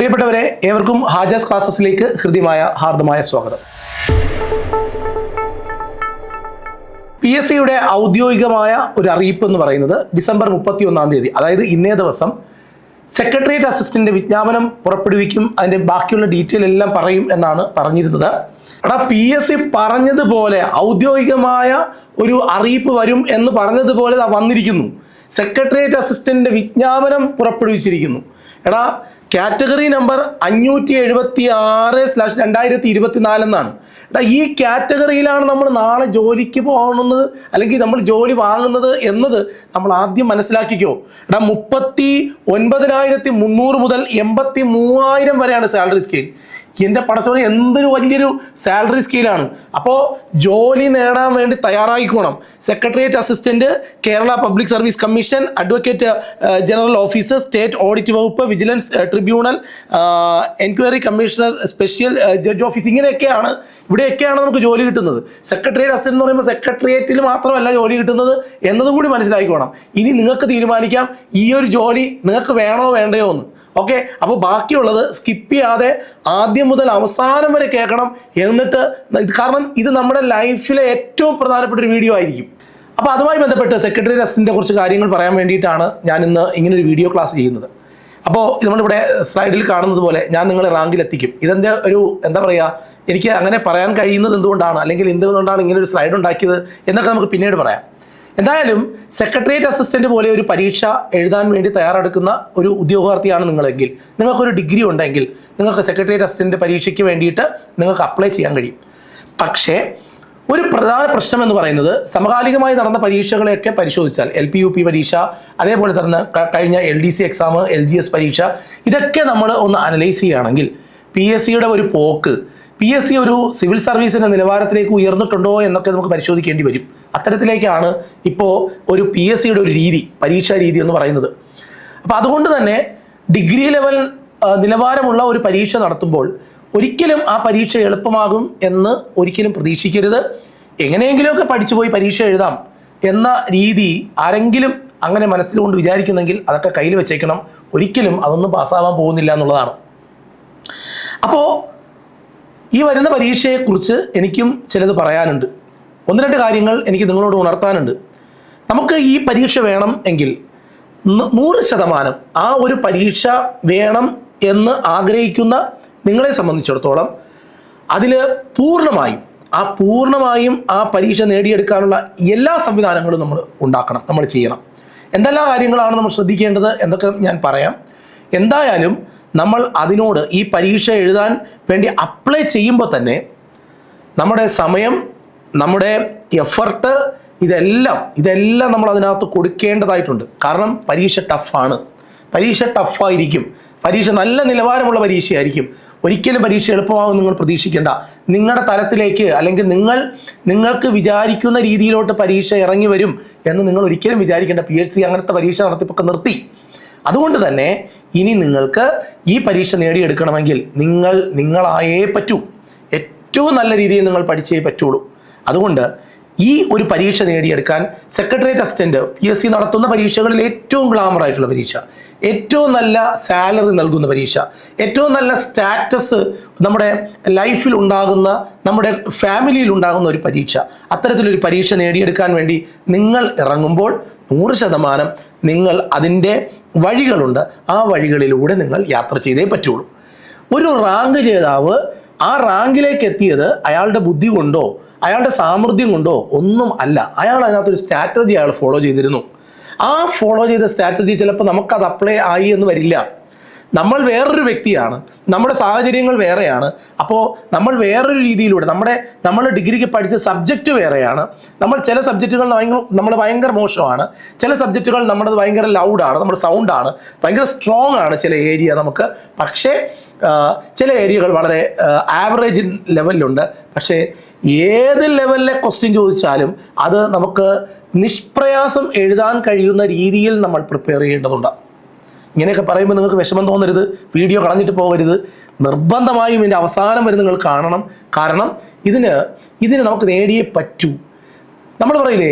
പ്രിയപ്പെട്ടവരെ ഏവർക്കും ഹാജാസ് ക്ലാസ്സസിലേക്ക് ഹൃദ്യമായ ഹാർദമായ സ്വാഗതം. പി എസ് സിയുടെ ഔദ്യോഗികമായ ഒരു അറിയിപ്പ് എന്ന് പറയുന്നത് ഡിസംബർ മുപ്പത്തി ഒന്നാം തീയതി അതായത് ഇന്നേ ദിവസം സെക്രട്ടേറിയറ്റ് അസിസ്റ്റന്റ് വിജ്ഞാപനം പുറപ്പെടുവിക്കും അതിന്റെ ബാക്കിയുള്ള ഡീറ്റെയിൽ എല്ലാം പറയും എന്നാണ് പറഞ്ഞിരുന്നത്. എടാ പി എസ് സി പറഞ്ഞതുപോലെ ഔദ്യോഗികമായ ഒരു അറിയിപ്പ് വരും എന്ന് പറഞ്ഞതുപോലെ വന്നിരിക്കുന്നു. സെക്രട്ടേറിയറ്റ് അസിസ്റ്റന്റ് വിജ്ഞാപനം പുറപ്പെടുവിച്ചിരിക്കുന്നു. എടാ കാറ്റഗറി നമ്പർ അഞ്ഞൂറ്റി എഴുപത്തി ആറ് സ്ലാഷ് രണ്ടായിരത്തി ഇരുപത്തിനാല് എന്നാണ്. എടാ ഈ കാറ്റഗറിയിലാണ് നമ്മൾ നാളെ ജോലിക്ക് പോകുന്നത് അല്ലെങ്കിൽ നമ്മൾ ജോലി വാങ്ങുന്നത് എന്നത് നമ്മൾ ആദ്യം മനസ്സിലാക്കിക്കോ. എടാ മുപ്പത്തി ഒൻപതിനായിരത്തി മുന്നൂറ് മുതൽ എൺപത്തി മൂവായിരം വരെയാണ് സാലറി സ്കെയിൽ എന്റെ പടച്ചോനെ എന്തൊരു വലിയൊരു സാലറി സ്കെയിലാണ് അപ്പോൾ ജോലി നേടാൻ വേണ്ടി തയ്യാറായിക്കോണം. Secretariat assistant Kerala public service commission advocate general officer state audit വകുപ്പ് vigilance tribunal enquiry commissioner special judge office ഇങ്ങനെയൊക്കെയാണ്. ഇവിടെയൊക്കെയാണ് നമുക്ക് ജോലി കിട്ടുന്നത്. സെക്രട്ടേറിയറ്റ് അസിസ്റ്റന്റ് എന്ന് പറയുമ്പോൾ സെക്രട്ടേറിയറ്റിൽ മാത്രമല്ല ജോലി കിട്ടുന്നത് എന്നതും കൂടി മനസ്സിലാക്കിക്കോണം ഇനി നിങ്ങൾക്ക് തീരുമാനിക്കാം ഈ ഒരു ജോലി നിങ്ങൾക്ക് വേണോ വേണ്ടയോ എന്ന്. ഓക്കെ അപ്പോൾ ബാക്കിയുള്ളത് സ്കിപ്പ് ചെയ്യാതെ ആദ്യം മുതൽ അവസാനം വരെ കേൾക്കണം എന്നിട്ട് കാരണം ഇത് നമ്മുടെ ലൈഫിലെ ഏറ്റവും പ്രധാനപ്പെട്ട ഒരു വീഡിയോ ആയിരിക്കും. അപ്പോൾ അതുമായി ബന്ധപ്പെട്ട് സെക്രട്ടറി അസിസ്റ്റന്റിനെ കുറച്ച് കാര്യങ്ങൾ പറയാൻ വേണ്ടിയിട്ടാണ് ഞാൻ ഇന്ന് ഇങ്ങനെ ഒരു വീഡിയോ ക്ലാസ് ചെയ്യുന്നത് അപ്പോൾ നമ്മളിവിടെ സ്ലൈഡിൽ കാണുന്നത് പോലെ ഞാൻ നിങ്ങളെ റാങ്കിൽ എത്തിക്കും. ഇതിന്റെ ഒരു എന്താ പറയുക എനിക്ക് അങ്ങനെ പറയാൻ കഴിയുന്നത് എന്തുകൊണ്ടാണ് അല്ലെങ്കിൽ എന്തുകൊണ്ടാണ് ഇങ്ങനെ ഒരു സ്ലൈഡ് ഉണ്ടാക്കിയത് എന്നൊക്കെ നമുക്ക് പിന്നീട് പറയാം. എന്തായാലും സെക്രട്ടേറിയറ്റ് അസിസ്റ്റന്റ് പോലെ ഒരു പരീക്ഷ എഴുതാൻ വേണ്ടി തയ്യാറെടുക്കുന്ന ഒരു ഉദ്യോഗാർത്ഥിയാണ് നിങ്ങളെങ്കിൽ. നിങ്ങൾക്കൊരു ഡിഗ്രി ഉണ്ടെങ്കിൽ നിങ്ങൾക്ക് സെക്രട്ടേറിയറ്റ് അസിസ്റ്റന്റ് പരീക്ഷയ്ക്ക് വേണ്ടിയിട്ട് നിങ്ങൾക്ക് അപ്ലൈ ചെയ്യാൻ കഴിയും. പക്ഷേ ഒരു പ്രധാന പ്രശ്നം എന്ന് പറയുന്നത് സമകാലികമായി നടന്ന പരീക്ഷകളെയൊക്കെ പരിശോധിച്ചാൽ എൽ പി യു പി പരീക്ഷ അതേപോലെ തന്നെ കഴിഞ്ഞ L D C exam L G S പരീക്ഷ ഇതൊക്കെ നമ്മൾ ഒന്ന് അനലൈസ് ചെയ്യുകയാണെങ്കിൽ പി എസ് സിയുടെ ഒരു പോക്ക് പി എസ് സി ഒരു സിവിൽ സർവീസിന്റെ നിലവാരത്തിലേക്ക് ഉയർന്നിട്ടുണ്ടോ എന്നൊക്കെ നമുക്ക് പരിശോധിക്കേണ്ടി വരും. അത്തരത്തിലേക്കാണ് ഇപ്പോൾ ഒരു പി എസ് സിയുടെ ഒരു രീതി പരീക്ഷാ രീതി എന്ന് പറയുന്നത്. അപ്പോൾ അതുകൊണ്ട് തന്നെ ഡിഗ്രി ലെവൽ നിലവാരമുള്ള ഒരു പരീക്ഷ നടത്തുമ്പോൾ ഒരിക്കലും ആ പരീക്ഷ എളുപ്പമാകും എന്ന് ഒരിക്കലും പ്രതീക്ഷിക്കരുത്. എങ്ങനെയെങ്കിലുമൊക്കെ പഠിച്ചു പോയി പരീക്ഷ എഴുതാം എന്ന രീതി ആരെങ്കിലും അങ്ങനെ മനസ്സിലുകൊണ്ട് വിചാരിക്കുന്നെങ്കിൽ അതൊക്കെ കയ്യിൽ വെച്ചേക്കണം. ഒരിക്കലും അതൊന്നും പാസ്സാവാൻ പോകുന്നില്ല എന്നുള്ളതാണ്. അപ്പോൾ ഈ വരുന്ന പരീക്ഷയെക്കുറിച്ച് എനിക്കും ചിലത് പറയാനുണ്ട്. ഒന്ന് രണ്ട് കാര്യങ്ങൾ എനിക്ക് നിങ്ങളോട് ഉണർത്താനുണ്ട്. നമുക്ക് ഈ പരീക്ഷ വേണം എങ്കിൽ നൂറ് ശതമാനം ആ ഒരു പരീക്ഷ വേണം എന്ന് ആഗ്രഹിക്കുന്ന നിങ്ങളെ സംബന്ധിച്ചിടത്തോളം അതിൽ പൂർണമായും ആ പൂർണമായും ആ പരീക്ഷ നേടിയെടുക്കാനുള്ള എല്ലാ സംവിധാനങ്ങളും നമ്മൾ ഉണ്ടാക്കണം നമ്മൾ ചെയ്യണം. എന്തെല്ലാം കാര്യങ്ങളാണ് നമ്മൾ ശ്രദ്ധിക്കേണ്ടത് എന്നൊക്കെ ഞാൻ പറയാം. എന്തായാലും നമ്മൾ അതിനോട് ഈ പരീക്ഷ എഴുതാൻ വേണ്ടി അപ്ലൈ ചെയ്യുമ്പോൾ തന്നെ നമ്മുടെ സമയം നമ്മുടെ എഫർട്ട് ഇതെല്ലാം ഇതെല്ലാം നമ്മൾ അതിനകത്ത് കൊടുക്കേണ്ടതായിട്ടുണ്ട്. കാരണം പരീക്ഷ ടഫാണ് പരീക്ഷ ടഫായിരിക്കും പരീക്ഷ നല്ല നിലവാരമുള്ള പരീക്ഷയായിരിക്കും. ഒരിക്കലും പരീക്ഷ എളുപ്പമാകും നിങ്ങൾ പ്രതീക്ഷിക്കേണ്ട. നിങ്ങളുടെ തലത്തിലേക്ക് അല്ലെങ്കിൽ നിങ്ങൾ നിങ്ങൾക്ക് വിചാരിക്കുന്ന രീതിയിലോട്ട് പരീക്ഷ ഇറങ്ങി വരും എന്ന് നിങ്ങൾ ഒരിക്കലും വിചാരിക്കേണ്ട. പി എച്ച് സി അങ്ങനത്തെ പരീക്ഷ നടത്തിപ്പൊക്കെ നിർത്തി. അതുകൊണ്ട് തന്നെ ഇനി നിങ്ങൾക്ക് ഈ പരീക്ഷ നേടിയെടുക്കണമെങ്കിൽ നിങ്ങൾ നിങ്ങളായേ പറ്റൂ. ഏറ്റവും നല്ല രീതിയിൽ നിങ്ങൾ പഠിച്ചേ പറ്റുള്ളൂ. അതുകൊണ്ട് ഈ ഒരു പരീക്ഷ നേടിയെടുക്കാൻ secretariat assistant P S C നടത്തുന്ന പരീക്ഷകളിൽ ഏറ്റവും ഗ്ലാമർ ആയിട്ടുള്ള പരീക്ഷ. ഏറ്റവും നല്ല സാലറി നൽകുന്ന പരീക്ഷ. ഏറ്റവും നല്ല സ്റ്റാറ്റസ് നമ്മുടെ ലൈഫിൽ ഉണ്ടാകുന്ന നമ്മുടെ ഫാമിലിയിൽ ഉണ്ടാകുന്ന ഒരു പരീക്ഷ. അത്തരത്തിലൊരു പരീക്ഷ നേടിയെടുക്കാൻ വേണ്ടി നിങ്ങൾ ഇറങ്ങുമ്പോൾ നൂറ് ശതമാനം നിങ്ങൾ അതിന്റെ വഴികളുണ്ട്. ആ വഴികളിലൂടെ നിങ്ങൾ യാത്ര ചെയ്തേ പറ്റുള്ളൂ. ഒരു റാങ്ക് ജേതാവ് ആ റാങ്കിലേക്ക് എത്തിയത് അയാളുടെ ബുദ്ധി കൊണ്ടോ അയാളുടെ സാമർഥ്യം കൊണ്ടോ ഒന്നും അല്ല. അയാൾ അതിനകത്തൊരു സ്ട്രാറ്റജി അയാൾ ഫോളോ ചെയ്തിരുന്നു. ആ ഫോളോ ചെയ്ത സ്ട്രാറ്റജി ചിലപ്പോൾ നമുക്കത് അപ്ലൈ ആയി എന്ന് വരില്ല. നമ്മൾ വേറൊരു വ്യക്തിയാണ് നമ്മുടെ സാഹചര്യങ്ങൾ വേറെയാണ് അപ്പോൾ നമ്മൾ വേറൊരു രീതിയിലൂടെ നമ്മുടെ നമ്മൾ ഡിഗ്രിക്ക് പഠിച്ച സബ്ജക്റ്റ് വേറെയാണ് നമ്മൾ ചില സബ്ജക്റ്റുകൾ ഭയങ്കര നമ്മൾ ഭയങ്കര മോശമാണ് ചില സബ്ജക്റ്റുകൾ നമ്മുടെ ഭയങ്കര ലൗഡാണ് നമ്മുടെ സൗണ്ടാണ് ഭയങ്കര സ്ട്രോങ് ആണ് ചില ഏരിയ നമുക്ക്. പക്ഷേ ചില ഏരിയകൾ വളരെ ആവറേജ് ലെവലിലുണ്ട് പക്ഷേ ഏത് ലെവലിലെ ക്വസ്റ്റ്യൻ ചോദിച്ചാലും അത് നമുക്ക് നിഷ്പ്രയാസം എഴുതാൻ കഴിയുന്ന രീതിയിൽ നമ്മൾ പ്രിപ്പയർ ചെയ്യേണ്ടതുണ്ട്. ഇങ്ങനെയൊക്കെ പറയുമ്പോൾ നിങ്ങൾക്ക് വിഷമം തോന്നരുത്. വീഡിയോ കളഞ്ഞിട്ട് പോകരുത്. നിർബന്ധമായും ഇതിന്റെ അവസാനം വരെ നിങ്ങൾ കാണണം. കാരണം ഇതിന് ഇതിന് നമുക്ക് നേടിയേ പറ്റൂ. നമ്മൾ പറയില്ലേ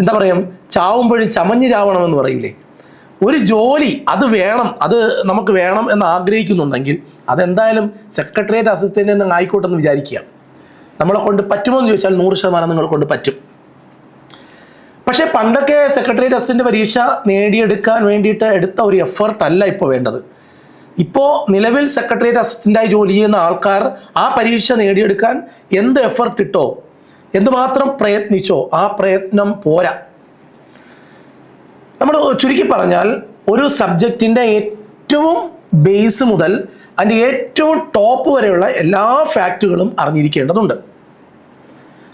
എന്താ പറയുക ചാവുമ്പോഴും ചമഞ്ഞ് ചാവണമെന്ന് പറയില്ലേ. ഒരു ജോലി അത് വേണം അത് നമുക്ക് വേണം എന്ന് ആഗ്രഹിക്കുന്നുണ്ടെങ്കിൽ അതെന്തായാലും സെക്രട്ടേറിയറ്റ് അസിസ്റ്റന്റ് ആയിക്കോട്ടെ എന്ന് വിചാരിക്കുക. നമ്മളെ കൊണ്ട് പറ്റുമോ എന്ന് ചോദിച്ചാൽ നൂറ് ശതമാനം നിങ്ങളെ കൊണ്ട് പറ്റും. പക്ഷേ പണ്ടൊക്കെ സെക്രട്ടറി അസിസ്റ്റന്റ് പരീക്ഷ നേടിയെടുക്കാൻ വേണ്ടിയിട്ട് എടുത്ത ഒരു എഫേർട്ട് അല്ല ഇപ്പോൾ വേണ്ടത്. ഇപ്പോൾ നിലവിൽ സെക്രട്ടേറിയറ്റ് അസിസ്റ്റന്റായി ജോലി ചെയ്യുന്ന ആൾക്കാർ ആ പരീക്ഷ നേടിയെടുക്കാൻ എന്ത് എഫേർട്ട് ഇട്ടോ എന്തുമാത്രം പ്രയത്നിച്ചോ ആ പ്രയത്നം പോരാ. നമ്മൾ ചുരുക്കി പറഞ്ഞാൽ ഒരു സബ്ജക്റ്റിന്റെ ഏറ്റവും ബേസ് മുതൽ അതിന്റെ ഏറ്റവും ടോപ്പ് വരെയുള്ള എല്ലാ ഫാക്റ്റുകളും അറിഞ്ഞിരിക്കേണ്ടതുണ്ട്.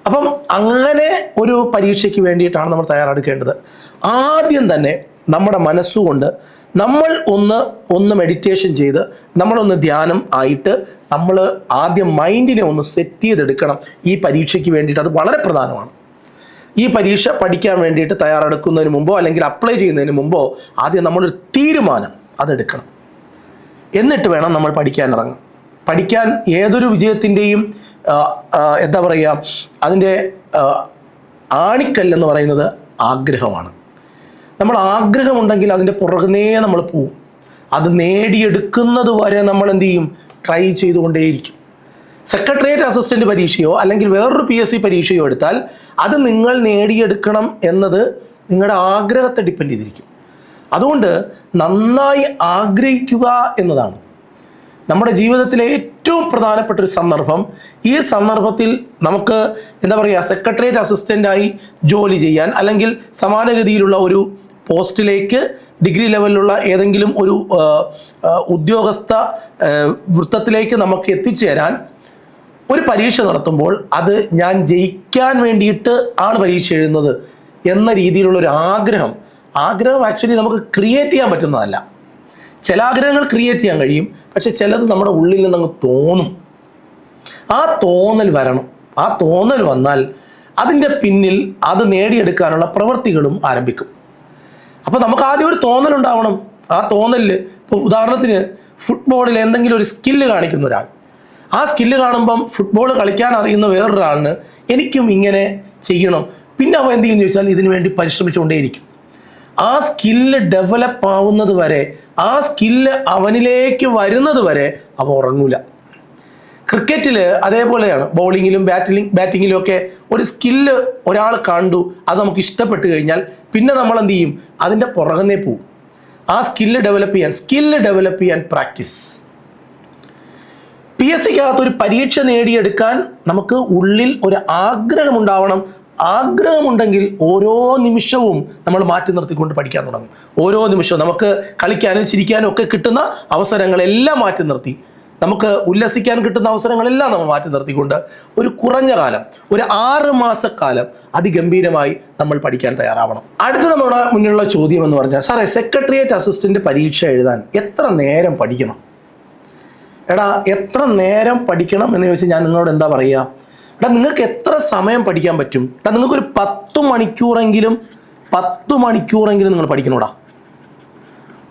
അപ്പം അങ്ങനെ ഒരു പരീക്ഷയ്ക്ക് വേണ്ടിയിട്ടാണ് നമ്മൾ തയ്യാറെടുക്കേണ്ടത്. ആദ്യം തന്നെ നമ്മുടെ മനസ്സുകൊണ്ട് നമ്മൾ ഒന്ന് ഒന്ന് മെഡിറ്റേഷൻ ചെയ്ത് നമ്മളൊന്ന് ധ്യാനം ആയിട്ട് നമ്മൾ ആദ്യം മൈൻഡിനെ ഒന്ന് സെറ്റ് ചെയ്തെടുക്കണം. ഈ പരീക്ഷയ്ക്ക് വേണ്ടിയിട്ട് അത് വളരെ പ്രധാനമാണ്. ഈ പരീക്ഷ പഠിക്കാൻ വേണ്ടിയിട്ട് തയ്യാറെടുക്കുന്നതിന് മുമ്പോ അല്ലെങ്കിൽ അപ്ലൈ ചെയ്യുന്നതിന് മുമ്പോ ആദ്യം നമ്മളൊരു തീരുമാനം അതെടുക്കണം. എന്നിട്ട് വേണം നമ്മൾ പഠിക്കാൻ ഇറങ്ങാൻ. പഠിക്കാൻ ഏതൊരു വിജയത്തിന്റെയും എന്താ പറയുക അതിന്റെ ആണിക്കല്ലെന്ന് പറയുന്നത് ആഗ്രഹമാണ്. നമ്മൾ ആഗ്രഹമുണ്ടെങ്കിൽ അതിന്റെ പുറകുനേ നമ്മൾ പോവും. അത് നേടിയെടുക്കുന്നത് വരെ നമ്മൾ എന്ത് ചെയ്യും? ട്രൈ ചെയ്തുകൊണ്ടേയിരിക്കും. സെക്രട്ടേറിയറ്റ് അസിസ്റ്റന്റ് പരീക്ഷയോ അല്ലെങ്കിൽ വേറൊരു പി എസ് സി പരീക്ഷയോ എടുത്താൽ അത് നിങ്ങൾ നേടിയെടുക്കണം എന്നത് നിങ്ങളുടെ ആഗ്രഹത്തെ ഡിപ്പെൻഡ് ചെയ്തിരിക്കും. അതുകൊണ്ട് നന്നായി ആഗ്രഹിക്കുക എന്നതാണ്. നമ്മുടെ ജീവിതത്തിലെ ഏറ്റവും പ്രധാനപ്പെട്ട ഒരു സന്ദർഭം ഈ സന്ദർഭത്തിൽ നമുക്ക് എന്താ പറയുക സെക്രട്ടേറിയറ്റ് അസിസ്റ്റന്റായി ജോലി ചെയ്യാൻ അല്ലെങ്കിൽ സമാനഗതിയിലുള്ള ഒരു പോസ്റ്റിലേക്ക് ഡിഗ്രി ലെവലിലുള്ള ഏതെങ്കിലും ഒരു ഉദ്യോഗസ്ഥ വൃത്തത്തിലേക്ക് നമുക്ക് എത്തിച്ചേരാൻ ഒരു പരീക്ഷ നടത്തുമ്പോൾ അത് ഞാൻ ജയിക്കാൻ വേണ്ടിയിട്ട് ആണ് പരീക്ഷ എഴുതുന്നത് എന്ന രീതിയിലുള്ള ഒരു ആഗ്രഹം. ആഗ്രഹം ആക്ച്വലി നമുക്ക് ക്രിയേറ്റ് ചെയ്യാൻ പറ്റുന്നതല്ല. ചില ആഗ്രഹങ്ങൾ ക്രിയേറ്റ് ചെയ്യാൻ കഴിയും. പക്ഷെ ചിലത് നമ്മുടെ ഉള്ളിൽ നിന്ന് അങ്ങ് തോന്നും. ആ തോന്നൽ വരണം. ആ തോന്നൽ വന്നാൽ അതിന്റെ പിന്നിൽ അത് നേടിയെടുക്കാനുള്ള പ്രവൃത്തികളും ആരംഭിക്കും. അപ്പോൾ നമുക്ക് ആദ്യം ഒരു തോന്നൽ ഉണ്ടാവണം. ആ തോന്നലിൽ ഇപ്പോൾ ഉദാഹരണത്തിന് ഫുട്ബോളിൽ എന്തെങ്കിലും ഒരു സ്കില്ല് കാണിക്കുന്ന ഒരാൾ. ആ സ്കില്ല് കാണുമ്പം ഫുട്ബോൾ കളിക്കാൻ അറിയുന്ന വേറൊരാളിന് എനിക്കും ഇങ്ങനെ ചെയ്യണം. പിന്നെ അവൻ എന്ത് ചെയ്യുന്നു ചോദിച്ചാൽ ഇതിനു വേണ്ടി പരിശ്രമിച്ചുകൊണ്ടേയിരിക്കും. ആ സ്കില്ല് ഡെവലപ്പ് ആവുന്നത് വരെ ആ സ്കില്ല് അവനിലേക്ക് വരുന്നത് വരെ അവ ഉറങ്ങൂല. ക്രിക്കറ്റിൽ അതേപോലെയാണ്. ബൗളിങ്ങിലും ബാറ്റിംഗ് ബാറ്റിങ്ങിലും ഒക്കെ ഒരു സ്കില്ല് ഒരാൾ കണ്ടു അത് നമുക്ക് ഇഷ്ടപ്പെട്ട് കഴിഞ്ഞാൽ പിന്നെ നമ്മൾ എന്ത് ചെയ്യും? അതിന്റെ പുറകെ പോവും. ആ സ്കില്ല് ഡെവലപ്പ് ചെയ്യാൻ സ്കില്ല് ഡെവലപ്പ് ചെയ്യാൻ പ്രാക്ടീസ് പി എസ് സിക്കകത്ത് ഒരു പരീക്ഷ നേടിയെടുക്കാൻ നമുക്ക് ഉള്ളിൽ ഒരു ആഗ്രഹം ഉണ്ടാവണം ആഗ്രഹമുണ്ടെങ്കിൽ ഓരോ നിമിഷവും നമ്മൾ മാറ്റി നിർത്തിക്കൊണ്ട് പഠിക്കാൻ തുടങ്ങും. ഓരോ നിമിഷവും നമുക്ക് കളിക്കാനും ചിരിക്കാനും ഒക്കെ കിട്ടുന്ന അവസരങ്ങളെല്ലാം മാറ്റി നിർത്തി. നമുക്ക് ഉല്ലസിക്കാൻ കിട്ടുന്ന അവസരങ്ങളെല്ലാം നമ്മൾ മാറ്റി നിർത്തിക്കൊണ്ട് ഒരു കുറഞ്ഞ കാലം ഒരു ആറ് മാസക്കാലം അതിഗംഭീരമായി നമ്മൾ പഠിക്കാൻ തയ്യാറാവണം. അടുത്ത നമ്മുടെ മുന്നിലുള്ള ചോദ്യം എന്ന് പറഞ്ഞാൽ സാറേ സെക്രട്ടേറിയറ്റ് അസിസ്റ്റന്റ് പരീക്ഷ എഴുതാൻ എത്ര നേരം പഠിക്കണം? എടാ എത്ര നേരം പഠിക്കണം എന്ന് ചോദിച്ചാൽ ഞാൻ നിങ്ങളോട് എന്താ പറയുക എടാ നിങ്ങൾക്ക് എത്ര സമയം പഠിക്കാൻ പറ്റും? എടാ നിങ്ങൾക്കൊരു പത്ത് മണിക്കൂറെങ്കിലും പത്ത് മണിക്കൂറെങ്കിലും നിങ്ങൾ പഠിക്കണോടാ.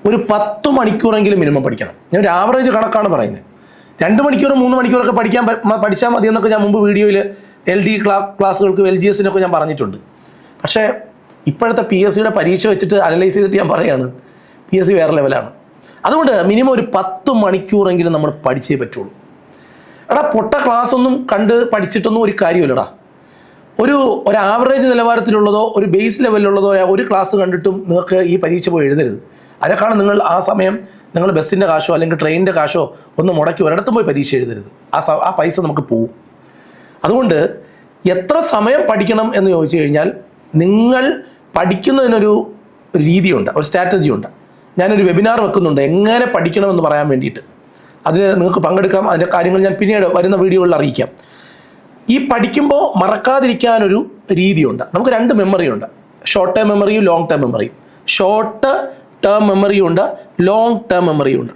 ഒരു പത്ത് മണിക്കൂറെങ്കിലും മിനിമം പഠിക്കണം. ഞാൻ ഒരു ആവറേജ് കണക്കാണ് പറയുന്നത്. രണ്ട് മണിക്കൂർ മൂന്ന് മണിക്കൂറൊക്കെ പഠിക്കാൻ പഠിച്ചാൽ മതി എന്നൊക്കെ ഞാൻ മുമ്പ് വീഡിയോയിൽ എൽ ഡി ക്ലാ ക്ലാസ്സുകൾക്ക് എൽ ജി എസിനൊക്കെ ഞാൻ പറഞ്ഞിട്ടുണ്ട്. പക്ഷേ ഇപ്പോഴത്തെ പി എസ് സിയുടെ പരീക്ഷ വെച്ചിട്ട് അനലൈസ് ചെയ്തിട്ട് ഞാൻ പറയുകയാണ് പി എസ് സി വേറെ ലെവലാണ് അതുകൊണ്ട് മിനിമം ഒരു പത്ത് മണിക്കൂറെങ്കിലും നമ്മൾ പഠിച്ചേ പറ്റുള്ളൂ. എടാ പൊട്ട ക്ലാസ് ഒന്നും കണ്ട് പഠിച്ചിട്ടൊന്നും ഒരു കാര്യമില്ലടാ. ഒരു ഒരു ആവറേജ് നിലവാരത്തിലുള്ളതോ ഒരു ബേസ് ലെവലിലുള്ളതോ ഒരു ക്ലാസ് കണ്ടിട്ടും നിങ്ങൾക്ക് ഈ പരീക്ഷ പോയി എഴുതരുത്. അതിനേക്കാളും നിങ്ങൾ ആ സമയം നിങ്ങൾ ബസ്സിന്റെ കാശോ അല്ലെങ്കിൽ ട്രെയിനിന്റെ കാശോ ഒന്ന് മുടക്കി ഒരിടത്തും പോയി പരീക്ഷ എഴുതരുത്. ആ ആ പൈസ നമുക്ക് പോവും. അതുകൊണ്ട് എത്ര സമയം പഠിക്കണം എന്ന് ചോദിച്ചു കഴിഞ്ഞാൽ നിങ്ങൾ പഠിക്കുന്നതിനൊരു രീതിയുണ്ട് ഒരു സ്ട്രാറ്റജി ഉണ്ട്. ഞാനൊരു വെബിനാർ വെക്കുന്നുണ്ട് എങ്ങനെ പഠിക്കണമെന്ന് പറയാൻ വേണ്ടിയിട്ട്. അതിന് നിങ്ങൾക്ക് പങ്കെടുക്കാം. അതിന്റെ കാര്യങ്ങൾ ഞാൻ പിന്നീട് വരുന്ന വീഡിയോകളിൽ അറിയിക്കാം. ഈ പഠിക്കുമ്പോൾ മറക്കാതിരിക്കാനൊരു രീതിയുണ്ട്. നമുക്ക് രണ്ട് മെമ്മറിയുണ്ട് ഷോർട്ട് ടേം മെമ്മറിയും ലോങ് ടേം മെമ്മറിയും ഷോർട്ട് ടേം മെമ്മറിയും ഉണ്ട് ലോങ് ടേം മെമ്മറിയും ഉണ്ട്.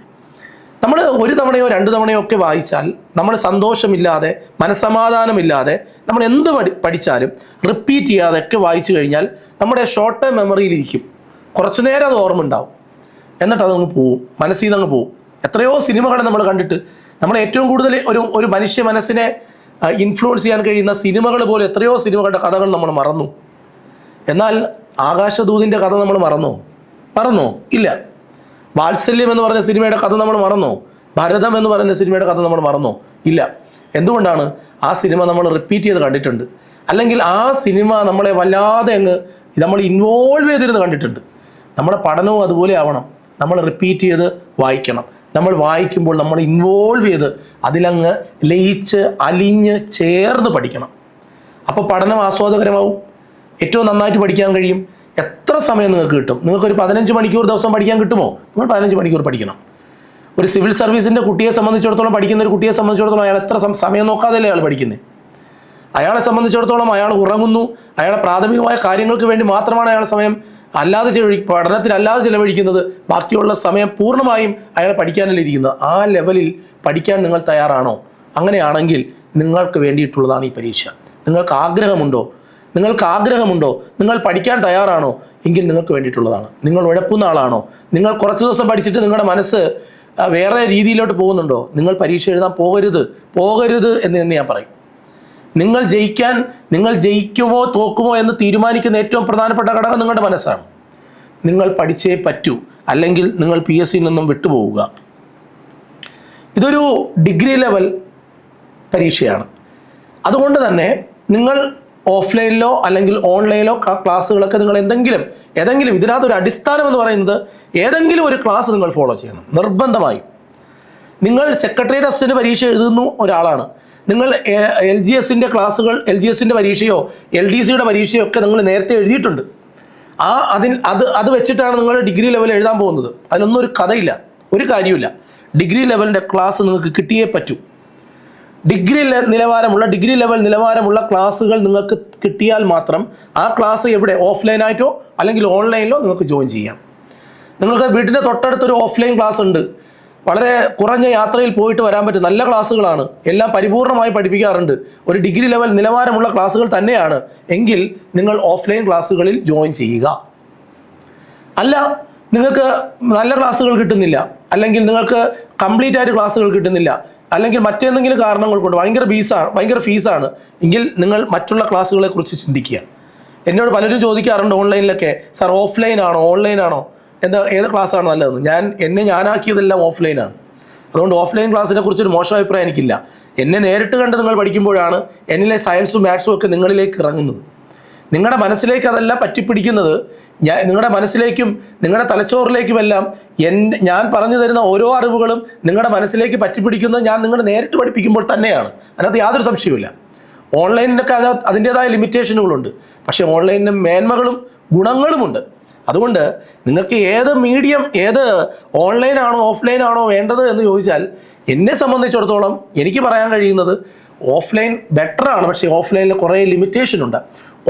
നമ്മൾ ഒരു തവണയോ രണ്ട് തവണയോ ഒക്കെ വായിച്ചാൽ നമ്മൾ സന്തോഷമില്ലാതെ മനസ്സമാധാനമില്ലാതെ നമ്മൾ എന്ത് പഠി പഠിച്ചാലും റിപ്പീറ്റ് ചെയ്യാതെ ഒക്കെ വായിച്ചു കഴിഞ്ഞാൽ നമ്മുടെ ഷോർട്ട് ടേം മെമ്മറിയിലിരിക്കും കുറച്ചു നേരം അത് ഓർമ്മ ഉണ്ടാവും. എന്നിട്ട് അതങ്ങ് പോവും. മനസ്സിൽ നിന്ന് അങ്ങ് പോവും. എത്രയോ സിനിമകൾ നമ്മൾ കണ്ടിട്ട്. നമ്മൾ ഏറ്റവും കൂടുതൽ ഒരു ഒരു മനുഷ്യ മനസ്സിനെ ഇൻഫ്ലുവൻസ് ചെയ്യാൻ കഴിയുന്ന സിനിമകൾ പോലെ എത്രയോ സിനിമകളുടെ കഥകൾ നമ്മൾ മറന്നു. എന്നാൽ ആകാശദൂതിന്റെ കഥ നമ്മൾ മറന്നോ? മറന്നോ? ഇല്ല. വാത്സല്യം എന്ന് പറഞ്ഞ സിനിമയുടെ കഥ നമ്മൾ മറന്നോ? ഭരതം എന്ന് പറഞ്ഞ സിനിമയുടെ കഥ നമ്മൾ മറന്നോ? ഇല്ല. എന്തുകൊണ്ടാണ് ആ സിനിമ നമ്മൾ റിപ്പീറ്റ് ചെയ്ത് കണ്ടിട്ടുണ്ട്? അല്ലെങ്കിൽ ആ സിനിമ നമ്മളെ വല്ലാതെ അങ്ങ് നമ്മൾ ഇൻവോൾവ് ചെയ്തിരുന്ന് കണ്ടിട്ടുണ്ട്. നമ്മുടെ പഠനവും അതുപോലെ ആവണം. നമ്മൾ റിപ്പീറ്റ് ചെയ്ത് വായിക്കണം. നമ്മൾ വായിക്കുമ്പോൾ നമ്മൾ ഇൻവോൾവ് ചെയ്ത് അതിലങ്ങ് ലയിച്ച് അലിഞ്ഞ് ചേർന്ന് പഠിക്കണം. അപ്പോൾ പഠനം ആസ്വാദകരമാവും. ഏറ്റവും നന്നായിട്ട് പഠിക്കാൻ കഴിയും. എത്ര സമയം നിങ്ങൾക്ക് കിട്ടും? നിങ്ങൾക്കൊരു പതിനഞ്ച് മണിക്കൂർ ദിവസം പഠിക്കാൻ കിട്ടുമോ? നിങ്ങൾ പതിനഞ്ച് മണിക്കൂർ പഠിക്കണം. ഒരു സിവിൽ സർവീസിന്റെ കുട്ടിയെ സംബന്ധിച്ചിടത്തോളം പഠിക്കുന്ന ഒരു കുട്ടിയെ സംബന്ധിച്ചിടത്തോളം അയാൾ എത്ര സമയം നോക്കാതെയല്ലേ അയാൾ പഠിക്കുന്നത് അയാളെ സംബന്ധിച്ചിടത്തോളം അയാൾ ഉറങ്ങുന്നു. അയാളെ പ്രാഥമികമായ കാര്യങ്ങൾക്ക് വേണ്ടി മാത്രമാണ് അയാൾ സമയം അല്ലാതെ ചെലവഴി പഠനത്തിൽ അല്ലാതെ ചിലവഴിക്കുന്നത് ബാക്കിയുള്ള സമയം പൂർണമായും അയാൾ പഠിക്കാനല്ലേ ഇരിക്കുന്നത്. ആ ലെവലിൽ പഠിക്കാൻ നിങ്ങൾ തയ്യാറാണോ? അങ്ങനെയാണെങ്കിൽ നിങ്ങൾക്ക് വേണ്ടിയിട്ടുള്ളതാണ് ഈ പരീക്ഷ. നിങ്ങൾക്ക് ആഗ്രഹമുണ്ടോ? നിങ്ങൾക്ക് ആഗ്രഹമുണ്ടോ? നിങ്ങൾ പഠിക്കാൻ തയ്യാറാണോ? എങ്കിൽ നിങ്ങൾക്ക് വേണ്ടിയിട്ടുള്ളതാണ്. നിങ്ങൾ ഉഴപ്പുന്ന ആളാണോ? നിങ്ങൾ കുറച്ച് ദിവസം പഠിച്ചിട്ട് നിങ്ങളുടെ മനസ്സ് വേറെ രീതിയിലോട്ട് പോകുന്നുണ്ടോ? നിങ്ങൾ പരീക്ഷ എഴുതാൻ പോകരുത്. പോകരുത് എന്ന് തന്നെ ഞാൻ പറയും. നിങ്ങൾ ജയിക്കാൻ നിങ്ങൾ ജയിക്കുമോ തോക്കുമോ എന്ന് തീരുമാനിക്കുന്ന ഏറ്റവും പ്രധാനപ്പെട്ട ഘടകം നിങ്ങളുടെ മനസ്സാണ്. നിങ്ങൾ പഠിച്ചേ പറ്റൂ. അല്ലെങ്കിൽ നിങ്ങൾ പി എസ് സിയിൽ നിന്നും വിട്ടുപോവുക. ഇതൊരു ഡിഗ്രി ലെവൽ പരീക്ഷയാണ്. അതുകൊണ്ട് തന്നെ നിങ്ങൾ ഓഫ്ലൈനിലോ അല്ലെങ്കിൽ ഓൺലൈനിലോ ക്ലാസ്സുകളൊക്കെ നിങ്ങൾ എന്തെങ്കിലും ഏതെങ്കിലും ഇതിനകത്ത് ഒരു അടിസ്ഥാനം എന്ന് പറയുന്നത് ഏതെങ്കിലും ഒരു ക്ലാസ് നിങ്ങൾ ഫോളോ ചെയ്യണം. നിർബന്ധമായും. നിങ്ങൾ സെക്രട്ടേറിയറ്റ് അസിസ്റ്റന്റ് പരീക്ഷ എഴുതുന്നു ഒരാളാണ്. നിങ്ങൾ എൽ ജി എസിന്റെ ക്ലാസ്സുകൾ എൽ ജി എസിന്റെ പരീക്ഷയോ എൽ ഡി സിയുടെ പരീക്ഷയോ ഒക്കെ നിങ്ങൾ നേരത്തെ എഴുതിയിട്ടുണ്ട്. ആ അതിൽ അത് അത് വെച്ചിട്ടാണ് നിങ്ങൾ ഡിഗ്രി ലെവൽ എഴുതാൻ പോകുന്നത്. അതിനൊന്നും ഒരു കഥയില്ല ഒരു കാര്യമില്ല ഡിഗ്രി ലെവലിന്റെ ക്ലാസ് നിങ്ങൾക്ക് കിട്ടിയേ പറ്റൂ. ഡിഗ്രി നിലവാരമുള്ള ഡിഗ്രി ലെവൽ നിലവാരമുള്ള ക്ലാസ്സുകൾ നിങ്ങൾക്ക് കിട്ടിയാൽ മാത്രം ആ ക്ലാസ് എവിടെ ഓഫ്ലൈനായിട്ടോ അല്ലെങ്കിൽ ഓൺലൈനിലോ നിങ്ങൾക്ക് ജോയിൻ ചെയ്യാം. നിങ്ങൾക്ക് വീട്ടിന്റെ തൊട്ടടുത്തൊരു ഓഫ്ലൈൻ ക്ലാസ് ഉണ്ട് വളരെ കുറഞ്ഞ യാത്രയിൽ പോയിട്ട് വരാൻ പറ്റും നല്ല ക്ലാസ്സുകളാണ്. എല്ലാം പരിപൂർണമായി പഠിപ്പിക്കാറുണ്ട്. ഒരു ഡിഗ്രി ലെവൽ നിലവാരമുള്ള ക്ലാസ്സുകൾ തന്നെയാണ്. എങ്കിൽ നിങ്ങൾ ഓഫ്ലൈൻ ക്ലാസ്സുകളിൽ ജോയിൻ ചെയ്യുക. അല്ല നിങ്ങൾക്ക് നല്ല ക്ലാസ്സുകൾ കിട്ടുന്നില്ല. അല്ലെങ്കിൽ നിങ്ങൾക്ക് കംപ്ലീറ്റ് ആയിട്ട് ക്ലാസ്സുകൾ കിട്ടുന്നില്ല. അല്ലെങ്കിൽ മറ്റേതെങ്കിലും കാരണങ്ങൾ കൊണ്ട് ഭയങ്കര ഫീസാണ് ഭയങ്കര ഫീസാണ് എങ്കിൽ നിങ്ങൾ മറ്റുള്ള ക്ലാസ്സുകളെ കുറിച്ച് ചിന്തിക്കുക. എന്നോട് പലരും ചോദിക്കാറുണ്ട് ഓൺലൈനിലൊക്കെ സാർ ഓഫ്ലൈൻ ആണോ ഓൺലൈൻ ആണോ എന്താ ഏത് ക്ലാസ്സാണ് നല്ലതെന്ന്? ഞാൻ എന്നെ ഞാനാക്കിയതെല്ലാം ഓഫ്ലൈനാണ് അതുകൊണ്ട് ഓഫ്ലൈൻ ക്ലാസ്സിനെ കുറിച്ചൊരു മോശം അഭിപ്രായം എനിക്കില്ല. എന്നെ നേരിട്ട് കണ്ട് നിങ്ങൾ പഠിക്കുമ്പോഴാണ് എന്നിലെ സയൻസും മാത്സും ഒക്കെ നിങ്ങളിലേക്ക് ഇറങ്ങുന്നത്. നിങ്ങളുടെ മനസ്സിലേക്ക് അതല്ല പറ്റിപ്പിടിക്കുന്നത് ഞാൻ നിങ്ങളുടെ മനസ്സിലേക്കും നിങ്ങളുടെ തലച്ചോറിലേക്കുമെല്ലാം എൻ ഞാൻ പറഞ്ഞു തരുന്ന ഓരോ അറിവുകളും നിങ്ങളുടെ മനസ്സിലേക്ക് പറ്റിപ്പിടിക്കുന്നത് ഞാൻ നിങ്ങളെ നേരിട്ട് പഠിപ്പിക്കുമ്പോൾ തന്നെയാണ്. അതിനകത്ത് യാതൊരു സംശയവുമില്ല. ഓൺലൈനിനൊക്കെ അതിനകത്ത് അതിന്റെതായ ലിമിറ്റേഷനുകളുണ്ട് പക്ഷേ ഓൺലൈനിന് മേന്മകളും ഗുണങ്ങളുമുണ്ട്. അതുകൊണ്ട് നിങ്ങൾക്ക് ഏത് മീഡിയം ഏത് ഓൺലൈനാണോ ആണോ വേണ്ടത് എന്ന് ചോദിച്ചാൽ എന്നെ സംബന്ധിച്ചിടത്തോളം എനിക്ക് പറയാൻ കഴിയുന്നത് ഓഫ്ലൈൻ ബെറ്റർ ആണ്. പക്ഷേ ഓഫ്ലൈനിൽ കുറേ ലിമിറ്റേഷൻ ഉണ്ട്.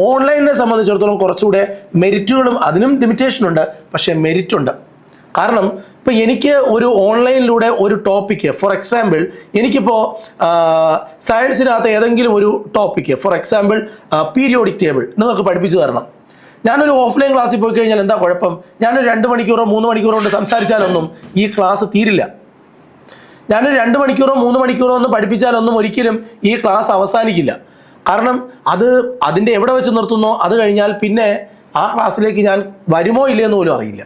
ഓൺലൈനിനെ സംബന്ധിച്ചിടത്തോളം കുറച്ചുകൂടെ മെരിറ്റുകളും അതിനും ലിമിറ്റേഷൻ ഉണ്ട്. പക്ഷേ മെരിറ്റ് ഉണ്ട്. കാരണം ഇപ്പോൾ എനിക്ക് ഒരു ഓൺലൈനിലൂടെ ഒരു ടോപ്പിക്ക് ഫോർ എക്സാമ്പിൾ എനിക്കിപ്പോൾ സയൻസിനകത്ത് ഏതെങ്കിലും ഒരു topic for example periodic table നിങ്ങൾക്ക് പഠിപ്പിച്ചു തരണം. ഞാനൊരു ഓഫ്ലൈൻ ക്ലാസ്സിൽ പോയി കഴിഞ്ഞാൽ എന്താ കുഴപ്പം? ഞാനൊരു രണ്ട് മണിക്കൂറോ മൂന്ന് മണിക്കൂറോ കൊണ്ട് സംസാരിച്ചാലൊന്നും ഈ ക്ലാസ് തീരില്ല. ഞാനൊരു രണ്ട് മണിക്കൂറോ മൂന്ന് മണിക്കൂറോ ഒന്ന് പഠിപ്പിച്ചാലൊന്നും ഒരിക്കലും ഈ ക്ലാസ് അവസാനിക്കില്ല. കാരണം അത് അതിന്റെ എവിടെ വെച്ച് നിർത്തുന്നോ അത് കഴിഞ്ഞാൽ പിന്നെ ആ ക്ലാസ്സിലേക്ക് ഞാൻ വരുമോ ഇല്ലയെന്ന് പോലും അറിയില്ല.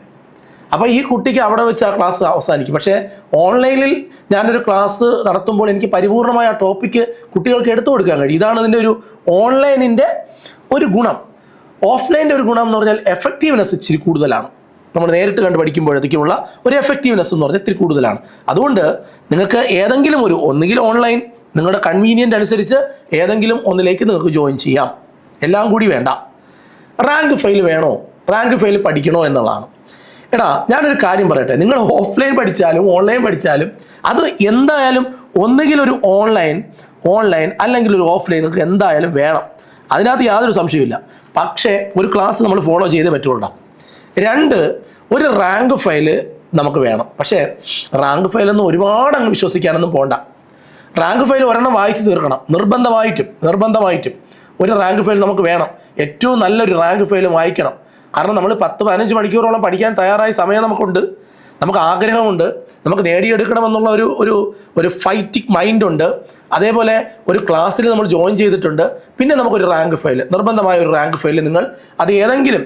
അപ്പോൾ ഈ കുട്ടിക്ക് അവിടെ വെച്ച് ആ ക്ലാസ് അവസാനിക്കും. പക്ഷേ ഓൺലൈനിൽ ഞാനൊരു ക്ലാസ് നടത്തുമ്പോൾ എനിക്ക് പരിപൂർണമായ ആ ടോപ്പിക്ക് കുട്ടികൾക്ക് എടുത്തു കൊടുക്കാൻ കഴിയും. ഇതാണ് ഇതിന്റെ ഒരു ഓൺലൈനിന്റെ ഒരു ഗുണം. ഓഫ്ലൈന്റെ ഒരു ഗുണം എന്ന് പറഞ്ഞാൽ എഫക്റ്റീവ്നെസ് ഇച്ചിരി കൂടുതലാണ്. നമ്മൾ നേരിട്ട് കണ്ട് പഠിക്കുമ്പോഴത്തേക്കുമുള്ള ഒരു എഫക്റ്റീവ്നെസ് എന്ന് പറഞ്ഞാൽ ഇത്തിരി കൂടുതലാണ്. അതുകൊണ്ട് നിങ്ങൾക്ക് ഏതെങ്കിലും ഒരു ഒന്നുകിൽ ഓൺലൈൻ നിങ്ങളുടെ കൺവീനിയന്റ് അനുസരിച്ച് ഏതെങ്കിലും ഒന്നിലേക്ക് നിങ്ങൾക്ക് ജോയിൻ ചെയ്യാം. എല്ലാം കൂടി വേണ്ട. റാങ്ക് ഫെയിൽ വേണോ? റാങ്ക് ഫെയിൽ പഠിക്കണോ എന്നുള്ളതാണ്. എടാ ഞാനൊരു കാര്യം പറയട്ടെ. നിങ്ങൾ ഓഫ്ലൈൻ പഠിച്ചാലും ഓൺലൈൻ പഠിച്ചാലും അത് എന്തായാലും ഒന്നുകിൽ ഒരു ഓൺലൈൻ ഓൺലൈൻ അല്ലെങ്കിൽ ഒരു ഓഫ്ലൈൻ നിങ്ങൾക്ക് എന്തായാലും വേണം. അതിനകത്ത് യാതൊരു സംശയമില്ല പക്ഷേ ഒരു ക്ലാസ് നമ്മൾ ഫോളോ ചെയ്തേ പറ്റുള്ളൂ രണ്ട് ഒരു റാങ്ക് ഫയൽ നമുക്ക് വേണം. പക്ഷേ റാങ്ക് ഫയലൊന്നും ഒരുപാട് അങ്ങ് വിശ്വസിക്കാനൊന്നും പോണ്ട. റാങ്ക് ഫയൽ ഒരെണ്ണം വായിച്ചു തീർക്കണം. നിർബന്ധമായിട്ടും നിർബന്ധമായിട്ടും ഒരു റാങ്ക് ഫയൽ നമുക്ക് വേണം. ഏറ്റവും നല്ലൊരു റാങ്ക് ഫയൽ വായിക്കണം. കാരണം നമ്മൾ പത്ത് പതിനഞ്ച് മണിക്കൂറോളം പഠിക്കാൻ തയ്യാറായ സമയം നമുക്കുണ്ട്. നമുക്ക് ആഗ്രഹമുണ്ട്. നമുക്ക് നേടിയെടുക്കണമെന്നുള്ള ഒരു ഒരു ഒരു ഫൈറ്റിക് മൈൻഡുണ്ട് അതേപോലെ ഒരു ക്ലാസ്സിൽ നമ്മൾ ജോയിൻ ചെയ്തിട്ടുണ്ട്. പിന്നെ നമുക്കൊരു റാങ്ക് ഫയൽ നിർബന്ധമായ ഒരു റാങ്ക് ഫയൽ നിങ്ങൾ അത് ഏതെങ്കിലും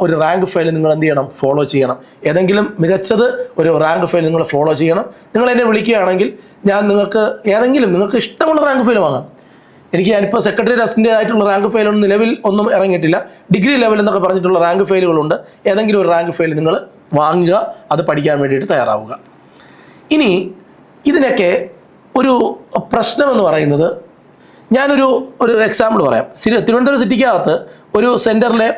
ഒരു റാങ്ക് ഫയൽ നിങ്ങൾ എന്ത് ചെയ്യണം? ഫോളോ ചെയ്യണം. ഏതെങ്കിലും മികച്ചത് ഒരു റാങ്ക് ഫയൽ നിങ്ങൾ ഫോളോ ചെയ്യണം. നിങ്ങൾ എന്നെ വിളിക്കുകയാണെങ്കിൽ ഞാൻ നിങ്ങൾക്ക് ഏതെങ്കിലും നിങ്ങൾക്ക് ഇഷ്ടമുള്ള റാങ്ക് ഫയൽ വാങ്ങാം. എനിക്ക് ഞാനിപ്പോൾ സെക്രട്ടറി അസിസ്റ്റന്റേതായിട്ടുള്ള റാങ്ക് ഫയലൊന്നും നിലവിൽ ഒന്നും ഇറങ്ങിയിട്ടില്ല. ഡിഗ്രി ലെവൽ എന്നൊക്കെ പറഞ്ഞിട്ടുള്ള റാങ്ക് ഫയലുകളുണ്ട് ഏതെങ്കിലും ഒരു റാങ്ക് ഫയൽ നിങ്ങൾ വാങ്ങുക അത് പഠിക്കാൻ വേണ്ടിയിട്ട് തയ്യാറാവുക. ഇനി ഇതിനൊക്കെ ഒരു പ്രശ്നമെന്ന് പറയുന്നത് ഞാനൊരു ഒരു എക്സാമ്പിൾ പറയാം. തിരുവനന്തപുരം സിറ്റിക്കകത്ത് ഒരു സെന്ററിലെ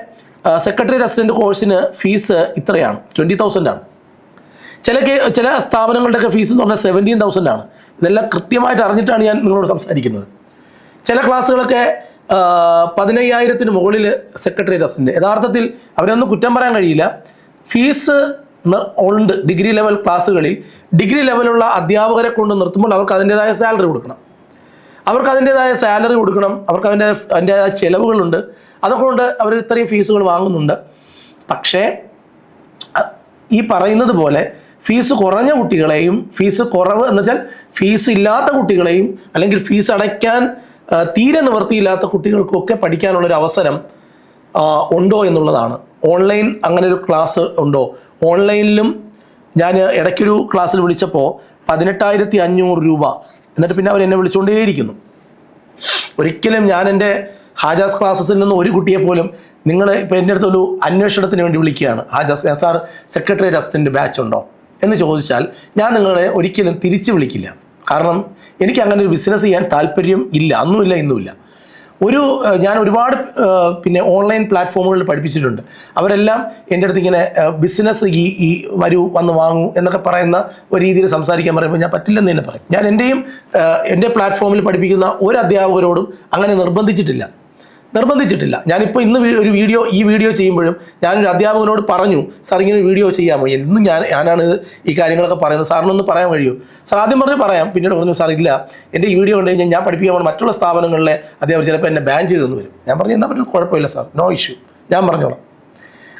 സെക്രട്ടറി അസിസ്റ്റന്റ് കോഴ്സിന് ഫീസ് ഇത്രയാണ്. ട്വന്റി തൗസൻഡ് ആണ്. ചില ചില സ്ഥാപനങ്ങളുടെയൊക്കെ ഫീസ് എന്ന് പറഞ്ഞാൽ സെവന്റീൻ തൗസൻഡ് ആണ്. ഇതെല്ലാം കൃത്യമായിട്ട് അറിഞ്ഞിട്ടാണ് ഞാൻ നിങ്ങളോട് സംസാരിക്കുന്നത്. ചില ക്ലാസ്സുകളൊക്കെ പതിനയ്യായിരത്തിന് മുകളിൽ സെക്രട്ടറി അസിസ്റ്റന്റ് യഥാർത്ഥത്തിൽ അവരൊന്നും കുറ്റം പറയാൻ കഴിയില്ല. ഫീസ് ഉണ്ട് ഡിഗ്രി ലെവൽ ക്ലാസ്സുകളിൽ. ഡിഗ്രി ലെവലുള്ള അധ്യാപകരെ കൊണ്ട് നിർത്തുമ്പോൾ അവർക്ക് അതിന്റെതായ സാലറി കൊടുക്കണം. അവർക്ക് അതിന്റെതായ സാലറി കൊടുക്കണം. അവർക്ക് അതിന്റെ അതിന്റെതായ ചിലവുകളുണ്ട്. കൊണ്ട് അവർ ഇത്രയും ഫീസുകൾ വാങ്ങുന്നുണ്ട്. പക്ഷേ ഈ പറയുന്നത് പോലെ ഫീസ് കുറഞ്ഞ കുട്ടികളെയും ഫീസ് കുറവ് എന്ന് വെച്ചാൽ ഫീസ് ഇല്ലാത്ത കുട്ടികളെയും അല്ലെങ്കിൽ ഫീസ് അടയ്ക്കാൻ തീരെ നിവൃത്തിയില്ലാത്ത കുട്ടികൾക്കൊക്കെ പഠിക്കാനുള്ളൊരു അവസരം ഉണ്ടോ എന്നുള്ളതാണ്. ഓൺലൈൻ അങ്ങനെ ഒരു ക്ലാസ് ഉണ്ടോ? ഓൺലൈനിലും ഞാൻ ഇടയ്ക്കൊരു ക്ലാസ്സിൽ വിളിച്ചപ്പോൾ പതിനെട്ടായിരത്തി അഞ്ഞൂറ് രൂപ. എന്നിട്ട് പിന്നെ അവർ എന്നെ വിളിച്ചുകൊണ്ടേയിരിക്കുന്നു ഒരിക്കലും ഞാൻ എന്റെ ഹാജാസ് ക്ലാസ്സസിൽ നിന്ന് ഒരു കുട്ടിയെ പോലും നിങ്ങൾ ഇപ്പോൾ എന്റെ അടുത്തൊരു അന്വേഷണത്തിന് വേണ്ടി വിളിക്കുകയാണ്. Hajas sir secretary assistant batch ഉണ്ടോ? എന്ന് ചോദിച്ചാൽ ഞാൻ നിങ്ങളെ ഒരിക്കലും തിരിച്ച് വിളിക്കില്ല. കാരണം എനിക്ക് അങ്ങനെ ഒരു ബിസിനസ് ചെയ്യാൻ താല്പര്യം ഇല്ല. അന്നുമില്ല ഇന്നുമില്ല. ഒരു ഞാൻ ഒരുപാട് പിന്നെ ഓൺലൈൻ പ്ലാറ്റ്ഫോമുകളിൽ പഠിപ്പിച്ചിട്ടുണ്ട്. അവരെല്ലാം എന്റെ അടുത്ത് ഇങ്ങനെ ബിസിനസ് ഈ ഈ വരൂ വന്ന് വാങ്ങൂ എന്നൊക്കെ പറയുന്ന ഒരു രീതിയിൽ സംസാരിക്കാൻ പറയുമ്പോൾ ഞാൻ പറ്റില്ലെന്ന് തന്നെ പറയും. ഞാൻ എന്റെയും എന്റെ പ്ലാറ്റ്ഫോമിൽ പഠിപ്പിക്കുന്ന ഒരു അധ്യാപകരോടും അങ്ങനെ നിർബന്ധിച്ചിട്ടില്ല. നിർബന്ധിച്ചിട്ടില്ല. ഞാനിപ്പോൾ ഇന്ന് ഒരു വീഡിയോ ഈ വീഡിയോ ചെയ്യുമ്പോഴും ഞാനൊരു അധ്യാപകനോട് പറഞ്ഞു സാർ ഇങ്ങനെ ഒരു വീഡിയോ ചെയ്യാമോ? എന്നും ഞാൻ ഞാനാണ് ഈ കാര്യങ്ങളൊക്കെ പറയുന്നത്. സാറിനൊന്ന് പറയാൻ കഴിയുമോ സാർ ആദ്യം പറഞ്ഞു പറയാം. പിന്നീട് പറഞ്ഞു സാർ ഇല്ല. എന്റെ ഈ വീഡിയോ കണ്ടു കഴിഞ്ഞാൽ ഞാൻ പഠിപ്പിക്കാൻ മറ്റുള്ള സ്ഥാപനങ്ങളിലെ അധ്യാപകർ ചിലപ്പോൾ എന്നെ ബാൻ ചെയ്തെന്ന് വരും. ഞാൻ പറഞ്ഞു എന്നാൽ പറ്റും കുഴപ്പമില്ല സാർ. നോ ഇഷ്യൂ ഞാൻ പറഞ്ഞോളാം.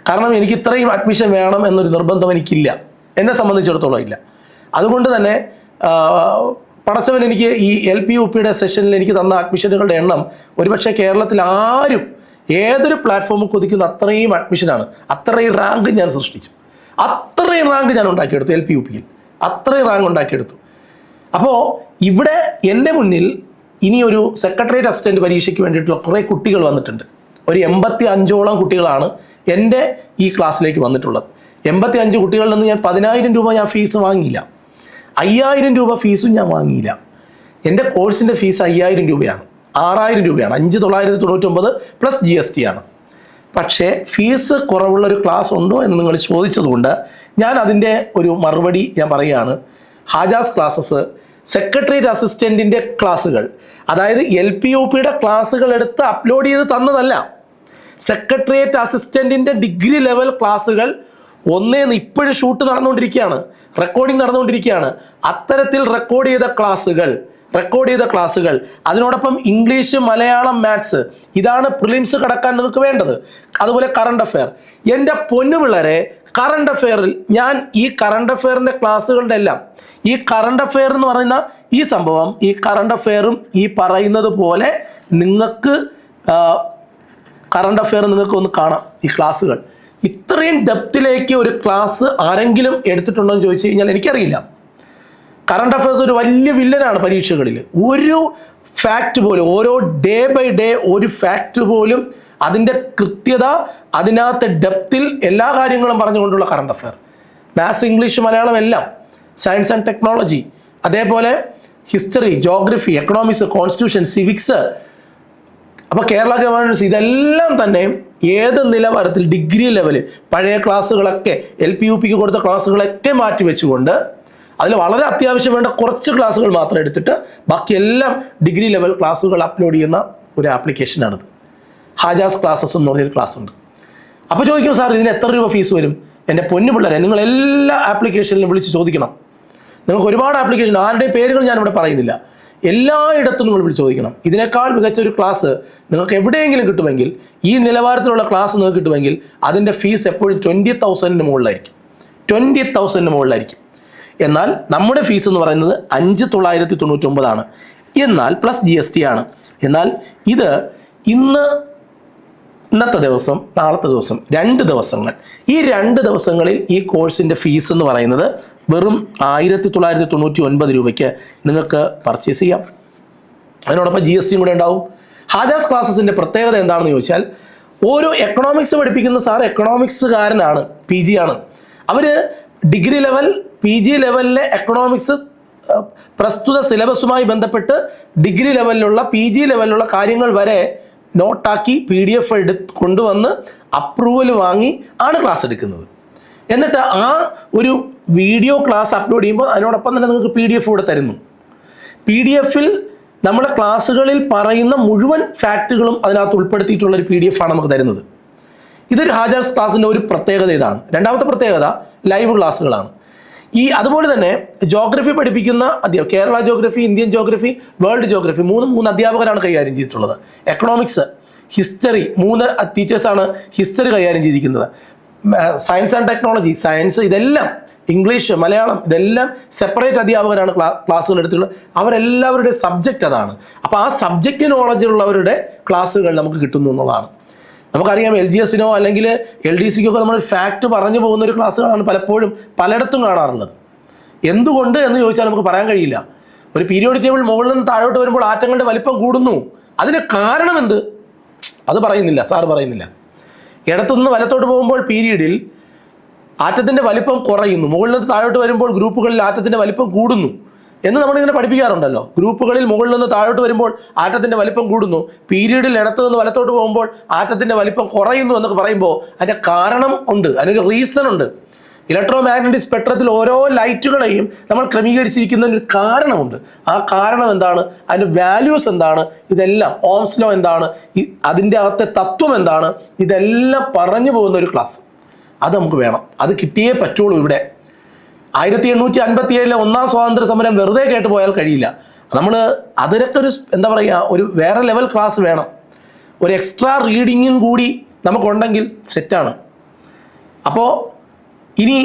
കാരണം എനിക്ക് ഇത്രയും അഡ്മിഷൻ വേണം എന്നൊരു നിർബന്ധം എനിക്കില്ല. എന്നെ സംബന്ധിച്ചിടത്തോളം ഇല്ല. അതുകൊണ്ട് തന്നെ പടച്ചവൻ എനിക്ക് ഈ എൽ പി യു പിയുടെ സെഷനിൽ എനിക്ക് തന്ന അഡ്മിഷനുകളുടെ എണ്ണം ഒരുപക്ഷെ കേരളത്തിൽ ആരും ഏതൊരു പ്ലാറ്റ്ഫോമിൽ കൊതിക്കുന്ന അത്രയും അഡ്മിഷനാണ് അത്രയും റാങ്ക് ഞാൻ സൃഷ്ടിച്ചു. അത്രയും റാങ്ക് ഞാൻ ഉണ്ടാക്കിയെടുത്തു എൽ പി യു പിയിൽ. അത്രയും റാങ്ക് ഉണ്ടാക്കിയെടുത്തു. അപ്പോൾ ഇവിടെ എന്റെ മുന്നിൽ ഇനി ഒരു സെക്രട്ടേറിയറ്റ് അസിസ്റ്റന്റ് പരീക്ഷയ്ക്ക് വേണ്ടിയിട്ടുള്ള കുറേ കുട്ടികൾ വന്നിട്ടുണ്ട്. ഒരു എൺപത്തി അഞ്ചോളം കുട്ടികളാണ് എന്റെ ഈ ക്ലാസ്സിലേക്ക് വന്നിട്ടുള്ളത്. എൺപത്തി അഞ്ച് കുട്ടികളിൽ നിന്ന് ഞാൻ പതിനായിരം രൂപ ഞാൻ ഫീസ് വാങ്ങിയില്ല. അയ്യായിരം രൂപ ഫീസും ഞാൻ വാങ്ങിയില്ല. എന്റെ കോഴ്സിന്റെ ഫീസ് അയ്യായിരം രൂപയാണ്. ആറായിരം രൂപയാണ്. അഞ്ച് തൊള്ളായിരത്തി തൊണ്ണൂറ്റൊമ്പത് പ്ലസ് ജി എസ് ടി ആണ്. പക്ഷേ ഫീസ് കുറവുള്ള ഒരു ക്ലാസ് ഉണ്ടോ എന്ന് നിങ്ങൾ ചോദിച്ചതുകൊണ്ട് ഞാൻ അതിന്റെ ഒരു മറുപടി ഞാൻ പറയുകയാണ്. ഹാജാസ് ക്ലാസ്സസ് സെക്രട്ടേറിയറ്റ് അസിസ്റ്റന്റിന്റെ ക്ലാസ്സുകൾ അതായത് എൽ പി യു പിയുടെ ക്ലാസ്സുകൾ എടുത്ത് അപ്ലോഡ് ചെയ്ത് തന്നതല്ല. സെക്രട്ടേറിയറ്റ് അസിസ്റ്റന്റിന്റെ ഡിഗ്രി ലെവൽ ക്ലാസ്സുകൾ ഒന്നേന്ന് ഇപ്പോഴും ഷൂട്ട് നടന്നുകൊണ്ടിരിക്കുകയാണ് റെക്കോർഡിംഗ് നടന്നുകൊണ്ടിരിക്കുകയാണ് അത്തരത്തിൽ റെക്കോർഡ് ചെയ്ത ക്ലാസ്സുകൾ റെക്കോർഡ് ചെയ്ത ക്ലാസ്സുകൾ. അതിനോടൊപ്പം ഇംഗ്ലീഷ് മലയാളം മാത്സ് ഇതാണ് പ്രിലിംസ് കടക്കാൻ നിങ്ങൾക്ക് വേണ്ടത്. അതുപോലെ കറണ്ട് അഫെയർ എന്റെ പൊന്നു പിള്ളേരെ കറണ്ട് അഫെയറിൽ ഞാൻ ഈ കറണ്ട് അഫെയറിന്റെ ക്ലാസ്സുകളുടെ എല്ലാം ഈ കറണ്ട് അഫെയർ എന്ന് പറയുന്ന ഈ സംഭവം ഈ കറണ്ട് അഫെയറും ഈ പറയുന്നത് പോലെ നിങ്ങൾക്ക് കറണ്ട് അഫെയർ നിങ്ങൾക്ക് ഒന്ന് കാണാം ഈ ക്ലാസ്സുകൾ. ഇത്രയും ഡെപ്തിലേക്ക് ഒരു ക്ലാസ് ആരെങ്കിലും എടുത്തിട്ടുണ്ടോ എന്ന് ചോദിച്ചു കഴിഞ്ഞാൽ എനിക്കറിയില്ല. കറണ്ട് അഫയേഴ്സ് ഒരു വലിയ വില്ലനാണ് പരീക്ഷകളിൽ. ഒരു ഫാക്റ്റ് പോലും ഓരോ ഡേ ബൈ ഡേ ഒരു ഫാക്റ്റ് പോലും അതിന്റെ കൃത്യത അതിനകത്ത് ഡെപ്തിൽ എല്ലാ കാര്യങ്ങളും പറഞ്ഞുകൊണ്ടുള്ള current affair maths English Malayalam എല്ലാം സയൻസ് ആൻഡ് ടെക്നോളജി അതേപോലെ history geography economics constitution civics അപ്പോൾ കേരള ഗവേണൻസ് ഇതെല്ലാം തന്നെ ഏത് നിലവാരത്തിൽ ഡിഗ്രി ലെവലിൽ പഴയ ക്ലാസ്സുകളൊക്കെ എൽ പി യു പിക്ക് കൊടുത്ത ക്ലാസ്സുകളൊക്കെ മാറ്റി വെച്ചുകൊണ്ട് അതിൽ വളരെ അത്യാവശ്യം വേണ്ട കുറച്ച് ക്ലാസ്സുകൾ മാത്രം എടുത്തിട്ട് ബാക്കിയെല്ലാം ഡിഗ്രി ലെവൽ ക്ലാസ്സുകൾ അപ്ലോഡ് ചെയ്യുന്ന ഒരു ആപ്ലിക്കേഷനാണിത് ഹാജാസ് ക്ലാസ്സസ് എന്ന് പറഞ്ഞൊരു ക്ലാസ് ഉണ്ട് അപ്പോൾ ചോദിക്കും സാർ ഇതിന് എത്ര രൂപ ഫീസ് വരും? എന്റെ പൊന്നു പിള്ളേരെ നിങ്ങൾ എല്ലാ ആപ്ലിക്കേഷനിലും വിളിച്ച് ചോദിക്കണം. നിങ്ങൾക്ക് ഒരുപാട് ആപ്ലിക്കേഷൻ ആരുടെയും പേരുകൾ ഞാനിവിടെ പറയുന്നില്ല. എല്ലായിടത്തും വിളിച്ച് ചോദിക്കണം. ഇതിനേക്കാൾ മികച്ച ഒരു ക്ലാസ് നിങ്ങൾക്ക് എവിടെയെങ്കിലും കിട്ടുമെങ്കിൽ ഈ നിലവാരത്തിലുള്ള ക്ലാസ് നിങ്ങൾക്ക് കിട്ടുമെങ്കിൽ അതിന്റെ ഫീസ് എപ്പോഴും ട്വന്റി തൗസൻഡിന് മുകളിലായിരിക്കും. ട്വന്റി തൗസൻഡിന് മുകളിലായിരിക്കും. എന്നാൽ നമ്മുടെ ഫീസ് എന്ന് പറയുന്നത് അഞ്ച് തൊള്ളായിരത്തി തൊണ്ണൂറ്റൊമ്പതാണ്. എന്നാൽ പ്ലസ് ജി എസ് ടി ആണ്. എന്നാൽ ഇത് ഇന്ന് ഇന്നത്തെ ദിവസം നാളത്തെ ദിവസം രണ്ട് ദിവസങ്ങൾ. ഈ രണ്ട് ദിവസങ്ങളിൽ ഈ കോഴ്സിന്റെ ഫീസ് എന്ന് പറയുന്നത് വെറും ആയിരത്തി തൊള്ളായിരത്തി തൊണ്ണൂറ്റി ഒൻപത് രൂപയ്ക്ക് നിങ്ങൾക്ക് പർച്ചേസ് ചെയ്യാം. അതിനോടൊപ്പം ജി എസ് ടിയും കൂടെ ഉണ്ടാവും. ഹാജാസ് ക്ലാസ്സസിന്റെ പ്രത്യേകത എന്താണെന്ന് ചോദിച്ചാൽ ഓരോ എക്കണോമിക്സ് പഠിപ്പിക്കുന്ന സാർ എക്കണോമിക്സുകാരനാണ് പി ജി ആണ്. അവർ ഡിഗ്രി ലെവൽ പി ജി ലെവലിലെ എക്കണോമിക്സ് പ്രസ്തുത സിലബസുമായി ബന്ധപ്പെട്ട് ഡിഗ്രി ലെവലിലുള്ള പി ജി ലെവലിലുള്ള കാര്യങ്ങൾ വരെ നോട്ടാക്കി പി ഡി എഫ് എടു കൊണ്ടുവന്ന് അപ്രൂവൽ വാങ്ങി ആണ് ക്ലാസ് എടുക്കുന്നത്. എന്നിട്ട് ആ ഒരു വീഡിയോ ക്ലാസ് അപ്ലോഡ് ചെയ്യുമ്പോൾ അതിനോടൊപ്പം തന്നെ നിങ്ങൾക്ക് പി ഡി എഫ് കൂടെ തരുന്നു. പി ഡി എഫിൽ നമ്മുടെ ക്ലാസ്സുകളിൽ പറയുന്ന മുഴുവൻ ഫാക്റ്റുകളും അതിനകത്ത് ഉൾപ്പെടുത്തിയിട്ടുള്ള ഒരു പി ഡി എഫ് ആണ് നമുക്ക് തരുന്നത്. ഇതൊരു ഹാജാർസ് ക്ലാസ്സിന്റെ ഒരു പ്രത്യേകത ഇതാണ്. രണ്ടാമത്തെ പ്രത്യേകത ലൈവ് ക്ലാസ്സുകളാണ് ഈ അതുപോലെ തന്നെ ജോഗ്രഫി പഠിപ്പിക്കുന്ന അധ്യാപക Kerala geography Indian geography world geography മൂന്ന് മൂന്ന് അധ്യാപകരാണ് കൈകാര്യം ചെയ്തിട്ടുള്ളത്. എക്കണോമിക്സ് ഹിസ്റ്ററി മൂന്ന് ടീച്ചേഴ്സാണ് ഹിസ്റ്ററി കൈകാര്യം ചെയ്തിരിക്കുന്നത്. സയൻസ് ആൻഡ് ടെക്നോളജി സയൻസ് ഇതെല്ലാം ഇംഗ്ലീഷ് മലയാളം ഇതെല്ലാം സെപ്പറേറ്റ് അധ്യാപകരാണ് ക്ലാ ക്ലാസ്സുകൾ എടുത്തിട്ടുള്ളത്. അവരെല്ലാവരുടെ സബ്ജക്റ്റ് അതാണ്. അപ്പോൾ ആ സബ്ജക്റ്റ് നോളജ് ഉള്ളവരുടെ ക്ലാസ്സുകൾ നമുക്ക് കിട്ടുന്നു എന്നുള്ളതാണ്. നമുക്കറിയാം എൽ ജി എസിനോ അല്ലെങ്കിൽ എൽ ഡി സിക്കോ നമ്മൾ ഫാക്ട് പറഞ്ഞു പോകുന്ന ഒരു ക്ലാസ്സുകളാണ് പലപ്പോഴും പലയിടത്തും കാണാറുള്ളത്. എന്തുകൊണ്ട് എന്ന് ചോദിച്ചാൽ നമുക്ക് പറയാൻ കഴിയില്ല. ഒരു പീരിയോഡിക് ടേബിൾ മുകളിൽ നിന്ന് താഴോട്ട് വരുമ്പോൾ ആറ്റങ്ങളുടെ വലിപ്പം കൂടുന്നു. അതിന് കാരണം എന്ത്? അത് പറയുന്നില്ല സാർ പറയുന്നില്ല. ഇടത്തുനിന്ന് വലത്തോട്ട് പോകുമ്പോൾ പീരീഡിൽ ആറ്റത്തിന്റെ വലിപ്പം കുറയുന്നു. മുകളിൽ നിന്ന് താഴോട്ട് വരുമ്പോൾ ഗ്രൂപ്പുകളിൽ ആറ്റത്തിന്റെ വലിപ്പം കൂടുന്നു. എന്ന് നമ്മളിങ്ങനെ പഠിപ്പിക്കാറുണ്ടല്ലോ. ഗ്രൂപ്പുകളിൽ മുകളിൽ നിന്ന് താഴോട്ട് വരുമ്പോൾ ആറ്റത്തിന്റെ വലിപ്പം കൂടുന്നു. പീരീഡിൽ ഇടത്തു നിന്ന് വലത്തോട്ട് പോകുമ്പോൾ ആറ്റത്തിന്റെ വലിപ്പം കുറയുന്നു എന്നൊക്കെ പറയുമ്പോൾ അതിന്റെ കാരണം ഉണ്ട്. അതിനൊരു റീസൺ ഉണ്ട്. ഇലക്ട്രോ മാഗ്നറ്റിക് സ്പെക്ട്രത്തിൽ ഓരോ ലൈറ്റുകളെയും നമ്മൾ ക്രമീകരിച്ചിരിക്കുന്നതിന് ഒരു കാരണമുണ്ട്. ആ കാരണം എന്താണ്? അതിന്റെ വാല്യൂസ് എന്താണ്? ഇതെല്ലാം ഓംസ്ലോ എന്താണ്? അതിന്റെ അകത്തെ തത്വം എന്താണ്? ഇതെല്ലാം പറഞ്ഞു പോകുന്ന ഒരു ക്ലാസ് അത് നമുക്ക് വേണം. അത് കിട്ടിയേ പറ്റുള്ളൂ ഇവിടെ. ആയിരത്തി എണ്ണൂറ്റി അൻപത്തി ഏഴിലെ ഒന്നാം സ്വാതന്ത്ര്യ സമരം വെറുതെ കേട്ട് പോയാൽ കഴിയില്ല. നമ്മൾ അതിനൊക്കെ ഒരു എന്താ പറയുക ഒരു വേറെ ലെവൽ ക്ലാസ് വേണം. ഒരു എക്സ്ട്രാ റീഡിങ്ങും കൂടി നമുക്കുണ്ടെങ്കിൽ സെറ്റാണ് അപ്പോൾ ഇനി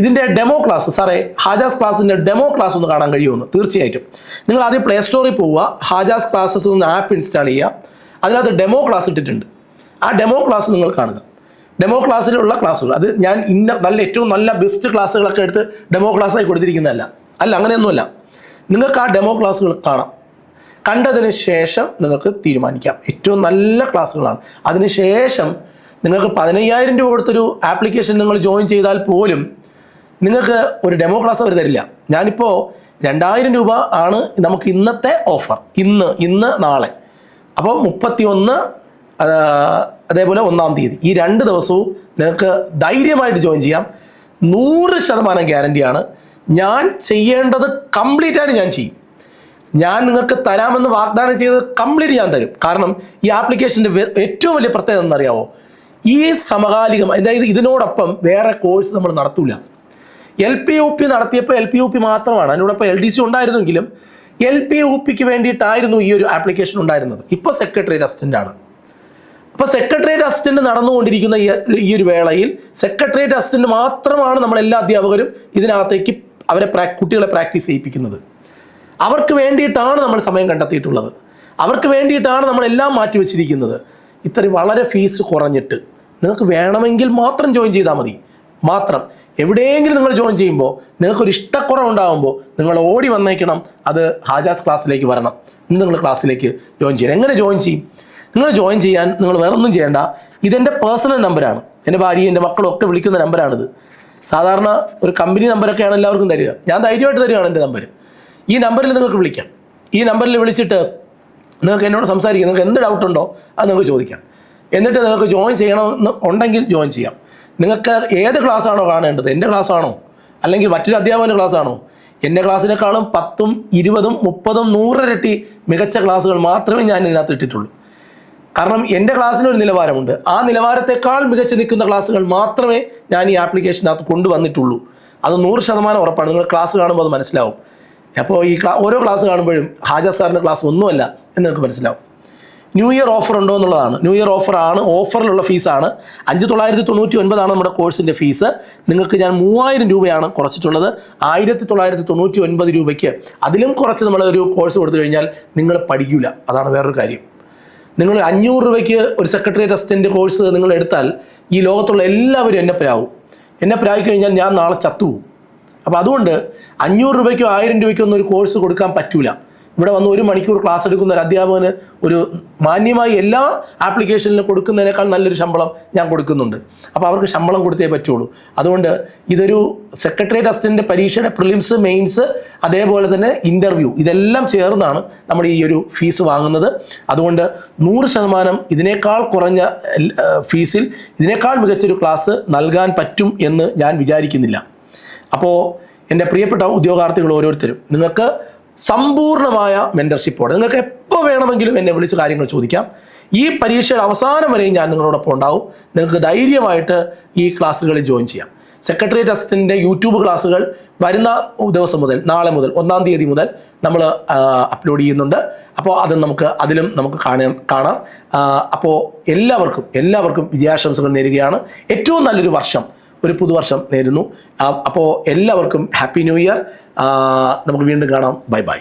ഇതിന്റെ ഡെമോ ക്ലാസ് സാറേ ഹാജാസ് ക്ലാസ്സിന്റെ ഡെമോ ക്ലാസ് ഒന്ന് കാണാൻ കഴിയുമെന്ന് തീർച്ചയായിട്ടും. നിങ്ങൾ ആദ്യം പ്ലേ സ്റ്റോറിൽ പോവുക. ഹാജാസ് ക്ലാസ്സസ് ഒന്ന് ആപ്പ് ഇൻസ്റ്റാൾ ചെയ്യുക. അതിനകത്ത് ഡെമോ ക്ലാസ് ഇട്ടിട്ടുണ്ട്. ആ ഡെമോ ക്ലാസ് നിങ്ങൾ കാണുക. ഡെമോ ക്ലാസ്സിലുള്ള ക്ലാസ്സുകൾ അത് ഞാൻ ഇന്ന നല്ല ഏറ്റവും നല്ല ബെസ്റ്റ് ക്ലാസ്സുകളൊക്കെ എടുത്ത് ഡെമോ ക്ലാസ്സായി കൊടുത്തിരിക്കുന്നതല്ല. അല്ല അങ്ങനെയൊന്നുമല്ല. നിങ്ങൾക്ക് ആ ഡെമോ ക്ലാസ്സുകൾ കാണാം. കണ്ടതിന് ശേഷം നിങ്ങൾക്ക് തീരുമാനിക്കാം. ഏറ്റവും നല്ല ക്ലാസ്സുകളാണ് അതിന് ശേഷം നിങ്ങൾക്ക് പതിനയ്യായിരം രൂപ കൊടുത്തൊരു ആപ്ലിക്കേഷൻ നിങ്ങൾ ജോയിൻ ചെയ്താൽ പോലും നിങ്ങൾക്ക് ഒരു ഡെമോ ക്ലാസ് അവർ തരില്ല. ഞാനിപ്പോൾ രണ്ടായിരം രൂപ ആണ് നമുക്ക് ഇന്നത്തെ ഓഫർ ഇന്ന് ഇന്ന് നാളെ. അപ്പോൾ മുപ്പത്തി ഒന്ന് അതേപോലെ ഒന്നാം തീയതി. ഈ രണ്ട് ദിവസവും നിങ്ങൾക്ക് ധൈര്യമായിട്ട് ജോയിൻ ചെയ്യാം. നൂറ് ശതമാനം ഗ്യാരണ്ടിയാണ് ഞാൻ ചെയ്യേണ്ടത് കംപ്ലീറ്റ് ആയിട്ട് ഞാൻ ചെയ്യും. ഞാൻ നിങ്ങൾക്ക് തരാമെന്ന് വാഗ്ദാനം ചെയ്തത് കംപ്ലീറ്റ് ഞാൻ തരും. കാരണം ഈ ആപ്ലിക്കേഷന്റെ ഏറ്റവും വലിയ പ്രത്യേകത എന്നറിയാവോ ഈ സമകാലികം അതായത് ഇതിനോടൊപ്പം വേറെ കോഴ്സ് നമ്മൾ നടത്തൂല. എൽ പി യു പി നടത്തിയപ്പോൾ എൽ പി യു പി മാത്രമാണ്. അതിനോടൊപ്പം എൽ ഡി സി ഉണ്ടായിരുന്നെങ്കിലും എൽ പി യു പിക്ക് വേണ്ടിയിട്ടായിരുന്നു ഈ ഒരു ആപ്ലിക്കേഷൻ ഉണ്ടായിരുന്നത്. ഇപ്പോൾ സെക്രട്ടറി അസിസ്റ്റന്റ് ആണ്. അപ്പോൾ സെക്രട്ടേറിയറ്റ് അസിസ്റ്റന്റ് നടന്നുകൊണ്ടിരിക്കുന്ന ഈ ഒരു വേളയിൽ സെക്രട്ടേറിയറ്റ് അസിസ്റ്റന്റ് മാത്രമാണ് നമ്മൾ എല്ലാ അധ്യാപകരും ഇതിനകത്തേക്ക് അവരെ കുട്ടികളെ പ്രാക്ടീസ് ചെയ്യിപ്പിക്കുന്നത്. അവർക്ക് വേണ്ടിയിട്ടാണ് നമ്മൾ സമയം കണ്ടെത്തിയിട്ടുള്ളത്. അവർക്ക് വേണ്ടിയിട്ടാണ് നമ്മളെല്ലാം മാറ്റി വെച്ചിരിക്കുന്നത്. ഇത്രയും വളരെ ഫീസ് കുറഞ്ഞിട്ട്. നിങ്ങൾക്ക് വേണമെങ്കിൽ മാത്രം ജോയിൻ ചെയ്താൽ മതി. മാത്രം. എവിടെയെങ്കിലും നിങ്ങൾ ജോയിൻ ചെയ്യുമ്പോൾ നിങ്ങൾക്കൊരു ഇഷ്ടക്കുറവുണ്ടാകുമ്പോൾ നിങ്ങൾ ഓടി വന്നേക്കണം. അത് ഹാജാസ് ക്ലാസ്സിലേക്ക് വരണം. ഇന്ന് നിങ്ങൾ ക്ലാസ്സിലേക്ക് ജോയിൻ ചെയ്യണം. എങ്ങനെ ജോയിൻ ചെയ്യും? നിങ്ങൾ ജോയിൻ ചെയ്യാൻ നിങ്ങൾ വേറെ ഒന്നും ചെയ്യേണ്ട ഇതെന്റെ പേഴ്സണൽ നമ്പറാണ് എന്റെ ഭാര്യയും എന്റെ മക്കളും ഒക്കെ വിളിക്കുന്ന നമ്പറാണിത് സാധാരണ ഒരു കമ്പനി നമ്പറൊക്കെയാണ് എല്ലാവർക്കും തരിക. ഞാൻ ധൈര്യമായിട്ട് തരികയാണ് എന്റെ നമ്പർ ഈ നമ്പറിൽ നിങ്ങൾക്ക് വിളിക്കാം. ഈ നമ്പറിൽ വിളിച്ചിട്ട് നിങ്ങൾക്ക് എന്നോട് സംസാരിക്കാം. നിങ്ങൾക്ക് എന്ത് ഡൗട്ട് ഉണ്ടോ അത് നിങ്ങൾക്ക് ചോദിക്കാം. എന്നിട്ട് നിങ്ങൾക്ക് ജോയിൻ ചെയ്യണമെന്ന് ഉണ്ടെങ്കിൽ ജോയിൻ ചെയ്യാം. നിങ്ങൾക്ക് ഏത് ക്ലാസ്സാണോ കാണേണ്ടത്? എന്റെ ക്ലാസ്സാണോ അല്ലെങ്കിൽ മറ്റൊരു അധ്യാപകന്റെ ക്ലാസ്സാണോ എന്റെ ക്ലാസ്സിനേക്കാളും പത്തും ഇരുപതും മുപ്പതും നൂറിരട്ടി മികച്ച ക്ലാസ്സുകൾ മാത്രമേ ഞാൻ ഇതിനകത്ത് ഇട്ടിട്ടുള്ളൂ. കാരണം എന്റെ ക്ലാസ്സിന് ഒരു നിലവാരമുണ്ട്. ആ നിലവാരത്തെക്കാൾ മികച്ച് നിൽക്കുന്ന ക്ലാസ്സുകൾ മാത്രമേ ഞാൻ ഈ ആപ്ലിക്കേഷനകത്ത് കൊണ്ടുവന്നിട്ടുള്ളൂ. അത് നൂറ് ശതമാനം ഉറപ്പാണ്. നിങ്ങൾ ക്ലാസ് കാണുമ്പോൾ അത് മനസ്സിലാവും. അപ്പോൾ ഈ ക്ലാ ഓരോ ക്ലാസ് കാണുമ്പോഴും ഹാജ സാറിന്റെ ക്ലാസ് ഒന്നുമല്ല എന്ന് നിങ്ങൾക്ക് മനസ്സിലാവും. ന്യൂ ഇയർ ഓഫർ ഉണ്ടോ എന്നുള്ളതാണ്. ന്യൂ ഇയർ ഓഫർ ആണ്. ഓഫറിലുള്ള ഫീസാണ് അഞ്ച് തൊള്ളായിരത്തി തൊണ്ണൂറ്റി ഒൻപതാണ് നമ്മുടെ കോഴ്സിന്റെ ഫീസ്. നിങ്ങൾക്ക് ഞാൻ മൂവായിരം രൂപയാണ് കുറച്ചിട്ടുള്ളത്. ആയിരത്തി തൊള്ളായിരത്തി തൊണ്ണൂറ്റി ഒൻപത് രൂപയ്ക്ക് അതിലും കുറച്ച് നമ്മൾ ഒരു കോഴ്സ് കൊടുത്തു കഴിഞ്ഞാൽ നിങ്ങൾ പഠിക്കില്ല അതാണ് വേറൊരു കാര്യം. നിങ്ങൾ അഞ്ഞൂറ് രൂപയ്ക്ക് ഒരു സെക്രട്ടറിയേറ്റ് അസിസ്റ്റന്റ് കോഴ്സ് നിങ്ങൾ എടുത്താൽ ഈ ലോകത്തുള്ള എല്ലാവരും എന്നെ പ്രാവും. എന്നെ പ്രായി കഴിഞ്ഞാൽ ഞാൻ നാളെ ചത്തുപോകും. അപ്പോൾ അതുകൊണ്ട് അഞ്ഞൂറ് രൂപയ്ക്കോ ആയിരം രൂപയ്ക്കോ ഒന്നും ഒരു കോഴ്സ് കൊടുക്കാൻ പറ്റൂല. ഇവിടെ വന്ന് ഒരു മണിക്കൂർ ക്ലാസ് എടുക്കുന്ന ഒരു അധ്യാപകന് ഒരു മാന്യമായി എല്ലാ ആപ്ലിക്കേഷനിലും കൊടുക്കുന്നതിനേക്കാൾ നല്ലൊരു ശമ്പളം ഞാൻ കൊടുക്കുന്നുണ്ട്. അപ്പോൾ അവർക്ക് ശമ്പളം കൊടുത്തേ പറ്റുള്ളൂ. അതുകൊണ്ട് ഇതൊരു സെക്രട്ടേറിയറ്റ് അസിസ്റ്റന്റ് പരീക്ഷയുടെ പ്രിലിംസ് മെയിൻസ് അതേപോലെ തന്നെ ഇന്റർവ്യൂ ഇതെല്ലാം ചേർന്നാണ് നമ്മൾ ഈ ഒരു ഫീസ് വാങ്ങുന്നത്. അതുകൊണ്ട് നൂറ് ശതമാനം ഇതിനേക്കാൾ കുറഞ്ഞ ഫീസിൽ ഇതിനേക്കാൾ മികച്ചൊരു ക്ലാസ് നൽകാൻ പറ്റും എന്ന് ഞാൻ വിചാരിക്കുന്നില്ല. അപ്പോൾ എന്റെ പ്രിയപ്പെട്ട ഉദ്യോഗാർത്ഥികൾ ഓരോരുത്തരും നിങ്ങൾക്ക് സമ്പൂർണമായ മെന്റർഷിപ്പോടെ നിങ്ങൾക്ക് എപ്പോൾ വേണമെങ്കിലും എന്നെ വിളിച്ച് കാര്യങ്ങൾ ചോദിക്കാം. ഈ പരീക്ഷയുടെ അവസാനം വരെയും ഞാൻ നിങ്ങളോടൊപ്പം ഉണ്ടാവും. നിങ്ങൾക്ക് ധൈര്യമായിട്ട് ഈ ക്ലാസ്സുകളിൽ ജോയിൻ ചെയ്യാം. സെക്രട്ടേറിയറ്റ് അസിസ്റ്റന്റിന്റെ യൂട്യൂബ് ക്ലാസ്സുകൾ വരുന്ന ദിവസം മുതൽ നാളെ മുതൽ ഒന്നാം തീയതി മുതൽ നമ്മൾ അപ്ലോഡ് ചെയ്യുന്നുണ്ട്. അപ്പോൾ അത് നമുക്ക് അതിലും നമുക്ക് കാണാൻ കാണാം. അപ്പോൾ എല്ലാവർക്കും എല്ലാവർക്കും വിജയാശംസകൾ നേരുകയാണ്. ഏറ്റവും നല്ലൊരു വർഷം ഒരു പുതുവർഷം നേരുന്നു. അപ്പോൾ എല്ലാവർക്കും ഹാപ്പി ന്യൂ ഇയർ നമുക്ക് വീണ്ടും കാണാം. Bye bye